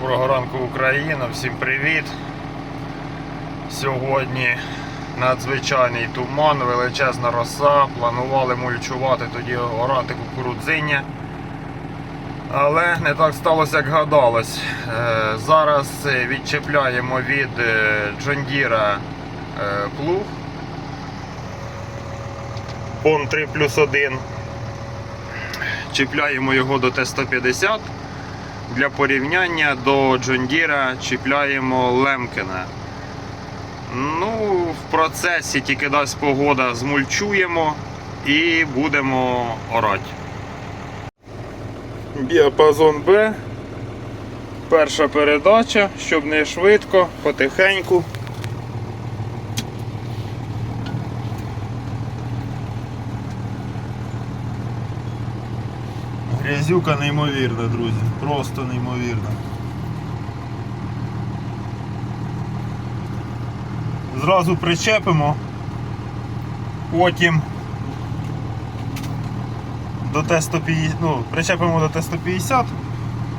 Доброго ранку Україна, всім привіт. Сьогодні надзвичайний туман, величезна роса. Планували мульчувати тоді орати кукурудзиння. Але не так сталося, як гадалось. Е, Зараз е, відчепляємо від е, Джондіра плуг. Пон 3 плюс 1. Чіпляємо його до Т-150. Для порівняння до Джондіра чіпляємо Лемкена. Ну, в процесі тільки дасть погода, змульчуємо і будемо орати. Діапазон Б. Перша передача, щоб не швидко, потихеньку. Грязюка неймовірна, друзі. Просто неймовірна. Зразу причепимо, потім до Т-150, ну, причепимо до Т-150,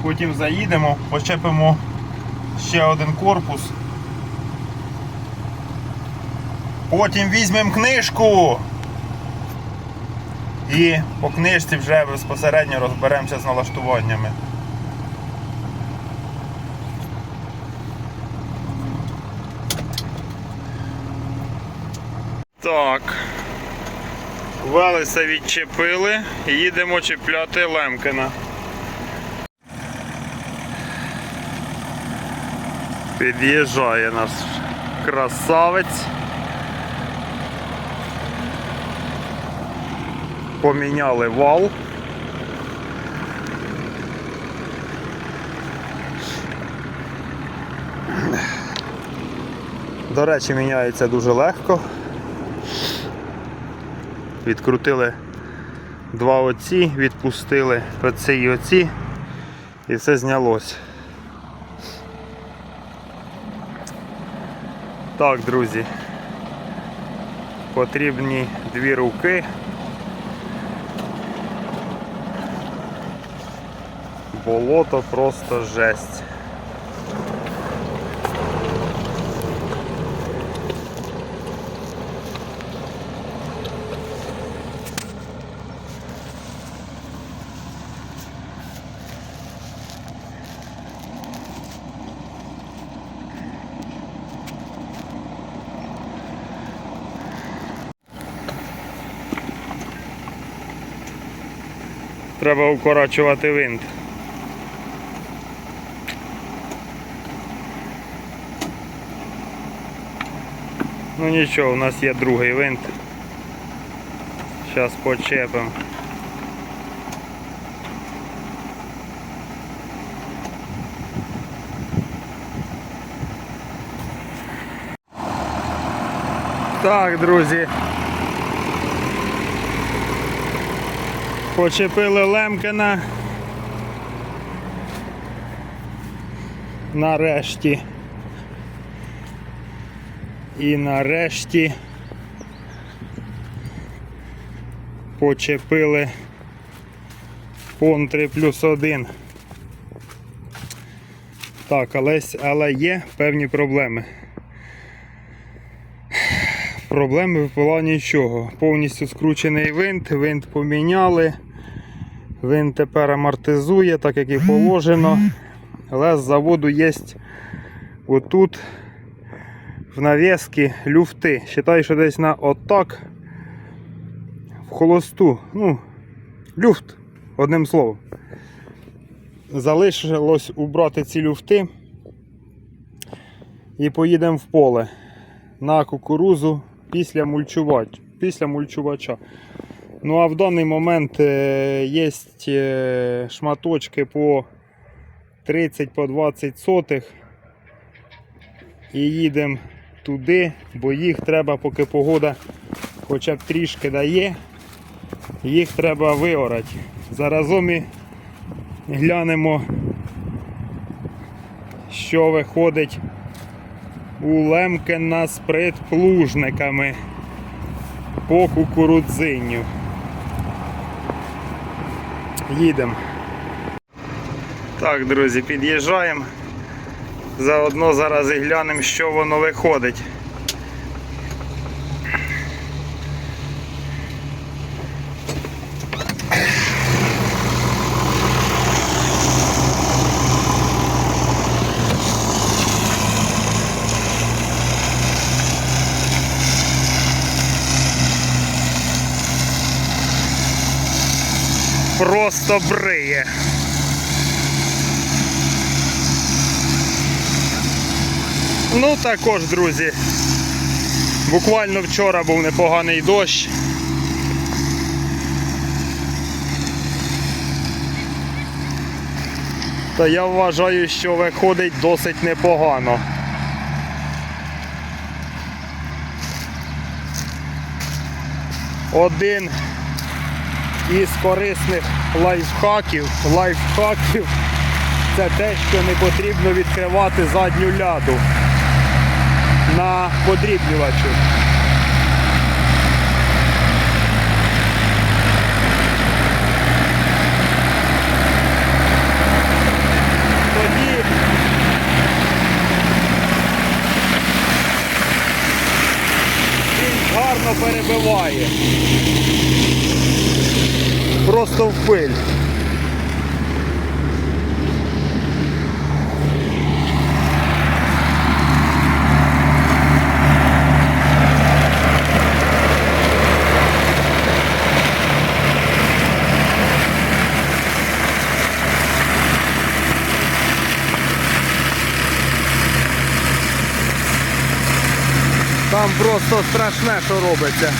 потім заїдемо, почепимо ще один корпус. Потім візьмемо книжку. І по книжці вже безпосередньо розберемося з налаштуваннями. Так. Велеса відчепили, їдемо чіпляти Лемкина. Під'їжджає наш красавець. Поміняли вал. До речі, міняється дуже легко. Відкрутили два оці, відпустили оці і оці і все знялось. Так, друзі, потрібні дві руки. Болото просто жесть. Треба укорачувати винт. Ну нічого, у нас є другий винт. Зараз почепимо. Так, друзі. Почепили Лемкина. Нарешті. І нарешті почепили пон 3 плюс 1. Так, але, але є певні проблеми. Проблеми в плані чого? Повністю скручений винт, винт поміняли, винт тепер амортизує, так як і положено. Але з заводу є отут в нав'язки люфти. Считай, що десь на отак в холосту. Ну, люфт, одним словом. Залишилось убрати ці люфти і поїдемо в поле на кукурузу після мульчувач, після мульчувача. Ну а в даний момент е, є е, шматочки по 30 по 20 сотих. І їдемо туди, бо їх треба, поки погода хоча б трішки дає, їх треба виорати. Заразом і глянемо, що виходить у Лемкена з предплужниками по кукурудзинню. Їдемо. Так, друзі, під'їжджаємо. Заодно зараз і глянемо, що воно виходить. Просто бриє. Ну також, друзі. Буквально вчора був непоганий дощ. Та я вважаю, що виходить досить непогано. Один із корисних лайфхаків, лайфхаків це те, що не потрібно відкривати задню ляду на він гарно перебиває. Просто в пиль. Там просто страшне, що робиться.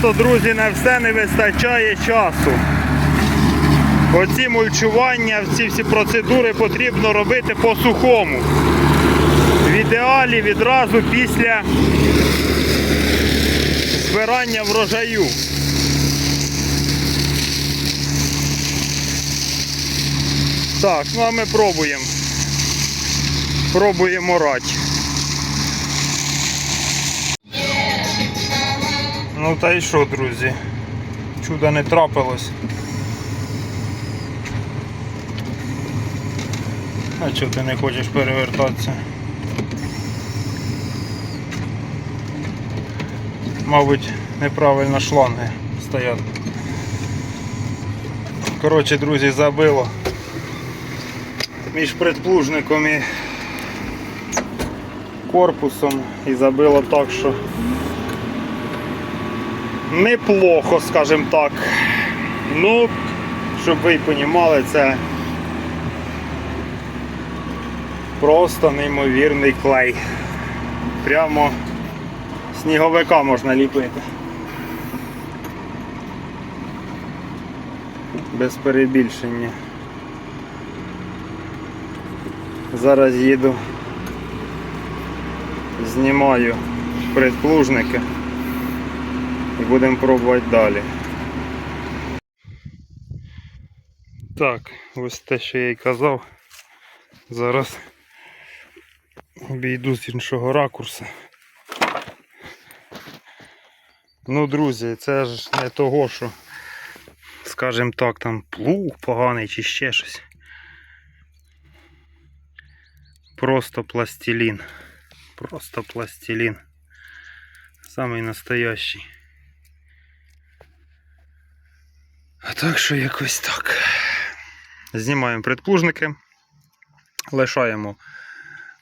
Просто, друзі, на все не вистачає часу. Оці мульчування, ці всі процедури потрібно робити по сухому. В ідеалі відразу після збирання врожаю. Так, ну а ми пробуємо. Пробуємо орати. Ну та й що, друзі? Чуда не трапилось. А чого ти не хочеш перевертатися? Мабуть, неправильно шланги стоять. Коротше, друзі, забило між предплужником і корпусом і забило так, що неплохо, скажімо так. Ну, щоб ви розуміли, це просто неймовірний клей. Прямо сніговика можна ліпити. Без перебільшення. Зараз їду, знімаю предплужники і будемо пробувати далі. Так, ось те, що я й казав. Зараз обійду з іншого ракурсу. Ну, друзі, це ж не того, що, скажімо так, там плуг поганий чи ще щось. Просто пластилін. Просто пластилін. Самий настоящий. А так що якось так. Знімаємо предплужники, лишаємо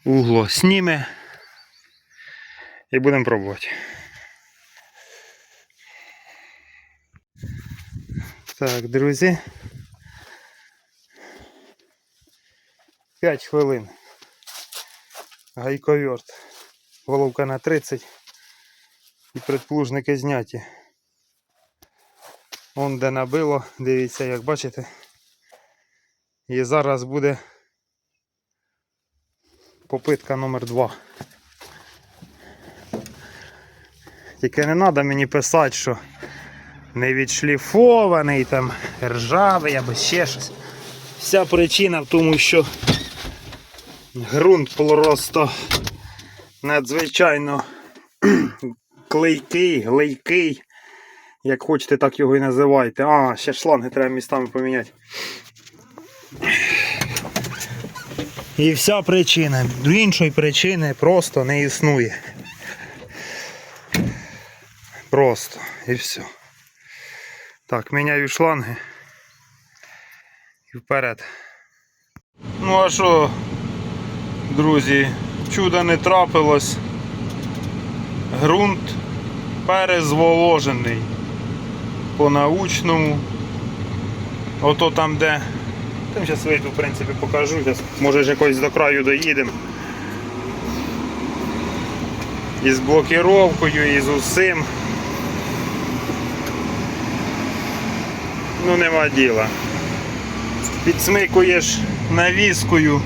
угло сніми і будемо пробувати. Так, друзі. 5 хвилин. Гайковерт. Головка на 30 і предплужники зняті. Он де набило, дивіться, як бачите. І зараз буде попитка номер 2. Тільки не треба мені писати, що не відшліфований, там ржавий або ще щось. Вся причина в тому, що ґрунт просто надзвичайно клейкий, глейкий. Як хочете, так його і називайте. А, ще шланги треба містами поміняти. І вся причина. Іншої причини просто не існує. Просто. І все. Так, міняю шланги. І вперед. Ну а що, друзі, чуда не трапилось. Грунт перезволожений по-научному. Ото там, де. Там зараз вийду, в принципі, покажу. Зараз, може ж якось до краю доїдемо. І з блокіровкою, і з усім. Ну нема діла. Підсмикуєш навіскою.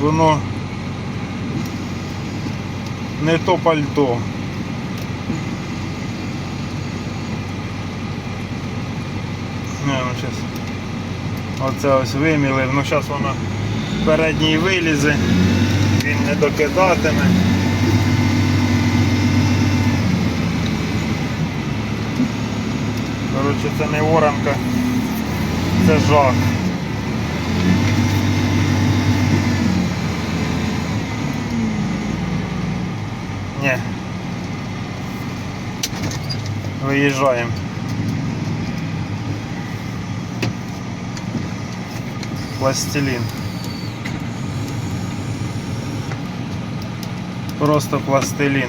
Воно не то пальто. Не, ну щас. Оце ось вимілив, ну зараз воно передній вилізе, він не докидатиме. Коротше, це не оранка, це жах. Ні. Виїжджаємо. Пластилін. Просто пластилін.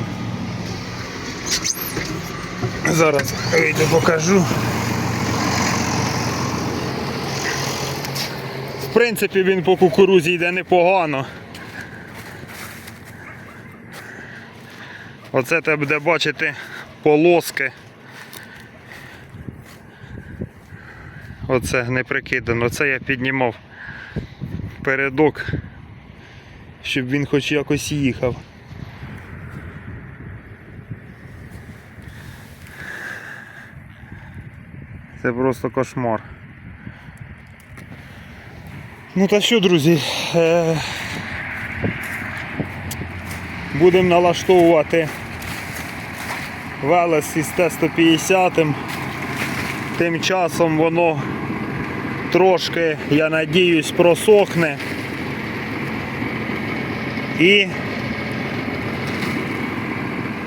Зараз вийду покажу. В принципі, він по кукурузі йде непогано. Оце ти буде бачити полоски. Оце не прикидано. Це я піднімав передок, щоб він хоч якось їхав. Це просто кошмар. Ну та що, друзі, е... будемо налаштовувати велес із Т-150. Тим часом воно трошки, я надіюсь, просохне. І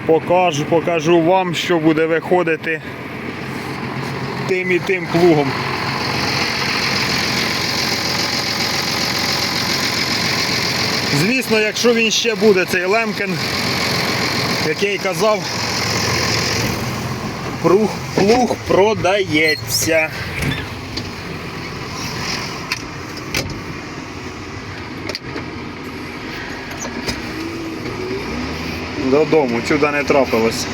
покажу, покажу вам, що буде виходити тим і тим плугом. Звісно, якщо він ще буде цей лемкен, як я й казав, плуг, продається. Додому, чуда не трапилось.